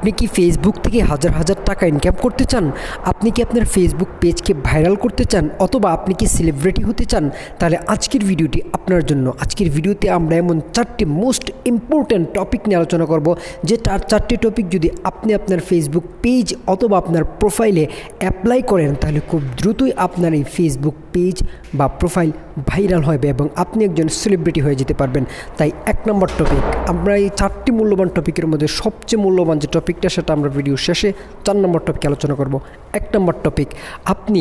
আপনি কি ফেসবুক থেকে হাজার হাজার টাকা ইনকাম করতে চান? আপনি কি আপনার ফেসবুক পেজকে ভাইরাল করতে চান? অথবা আপনি কি সেলিব্রিটি হতে চান? তাহলে আজকের ভিডিওটি আপনার জন্য। আজকের ভিডিওতে আমরা এমন চারটি মোস্ট ইম্পর্ট্যান্ট টপিক নিয়ে আলোচনা করব, যে চার চারটি টপিক যদি আপনি আপনার ফেসবুক পেজ অথবা আপনার প্রোফাইলে অ্যাপ্লাই করেন, তাহলে খুব দ্রুতই আপনার এই ফেসবুক পেজ বা প্রোফাইল ভাইরাল হবে এবং আপনি একজন সেলিব্রিটি হয়ে যেতে পারবেন। তাই এক নম্বর টপিক আমরা এই চারটি মূল্যবান টপিকের মধ্যে সবচেয়ে মূল্যবান যে টপিকটা সেটা আমরা ভিডিও শেষে চার নম্বর টপিক আলোচনা করব। এক নম্বর টপিক আপনি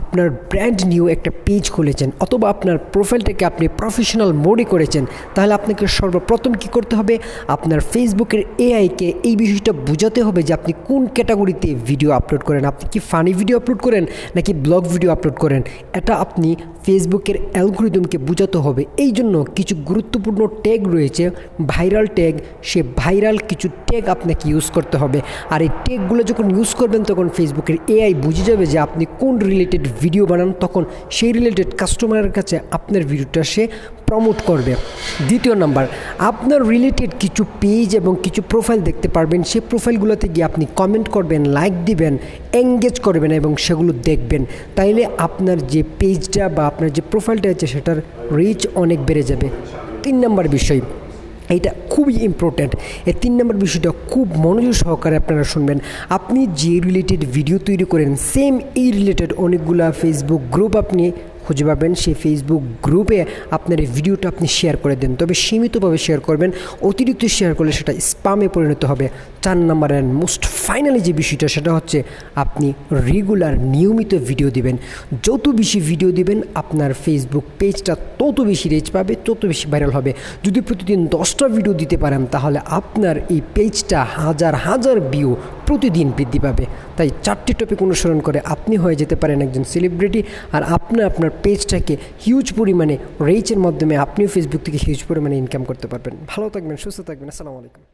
আপনার ব্র্যান্ড নিউ একটা পেজ খুলেছেন অথবা আপনার প্রোফাইলটাকে আপনি প্রফেশনাল মোডে করেছেন, তাহলে আপনাকে সর্বপ্রথম কি করতে হবে? আপনার ফেসবুকের এআইকে এই বিষয়টা বোঝাতে হবে যে আপনি কোন ক্যাটাগরিতে ভিডিও আপলোড করেন। আপনি কি ফানি ভিডিও আপলোড করেন নাকি ব্লগ ভিডিও আপলোড করেন? এটা আপনি ফেসবুকের অ্যালগোরিদমকে বোঝাতে হবে। এই জন্য কিছু গুরুত্বপূর্ণ ট্যাগ রয়েছে। ভাইরাল ট্যাগ সে ভাইরাল কিছু ট্যাগ আপনাকে ইউজ করতে হবে। আর এই ট্যাগগুলো যখন ইউজ করবেন, তখন ফেসবুকের এআই বুঝে যাবে যে আপনি কোন রিলেটেড ভিডিও বানান, তখন সেই রিলেটেড কাস্টমারের কাছে আপনার ভিডিওটা সে প্রমোট করবে। দ্বিতীয় নাম্বার, আপনার রিলেটেড কিছু পেজ এবং কিছু প্রোফাইল দেখতে পারবেন সেই প্রোফাইলগুলোতে গিয়ে আপনি কমেন্ট করবেন লাইক দিবেন এঙ্গেজ করবেন এবং সেগুলো দেখবেন। তাইলে আপনার যে পেজটা বা আপনার যে প্রোফাইলটা আছে, সেটার রিচ অনেক বেড়ে যাবে। তিন নম্বর বিষয় এইটা খুবই ইম্পর্ট্যান্ট এই তিন নম্বর বিষয়টা খুব মনোযোগ সহকারে আপনারা শুনবেন। আপনি যে রিলেটেড ভিডিও তৈরি করেন সেম এই রিলেটেড অনেকগুলো ফেসবুক গ্রুপ আপনি খুঁজে পাবেন সেই ফেসবুক গ্রুপে আপনার এই ভিডিওটা আপনি শেয়ার করে দেন। তবে সীমিতভাবে শেয়ার করবেন, অতিরিক্ত শেয়ার করলে সেটা স্পামে পরিণত হবে। চার নাম্বার অ্যান্ড মোস্ট ফাইনালি যে বিষয়টা, সেটা হচ্ছে আপনি রেগুলার নিয়মিত ভিডিও দিবেন। যত বেশি ভিডিও দিবেন, আপনার ফেসবুক পেজটা তত বেশি রেচ পাবে, তত বেশি ভাইরাল হবে। যদি প্রতিদিন দশটা ভিডিও দিতে পারেন, তাহলে আপনার এই পেজটা হাজার হাজার ভিউ প্রতিদিন বৃদ্ধি পাবে। তাই চারটি টপিক অনুসরণ করে আপনি হয়ে যেতে পারেন একজন সেলিব্রিটি আর আপনি আপনার পেজটাকে হিউজ পরিমাণে রেচের মাধ্যমে আপনিও ফেসবুক থেকে হিউজ পরিমাণে ইনকাম করতে পারবেন। ভালো থাকবেন, সুস্থ থাকবেন, আসসালামু আলাইকুম।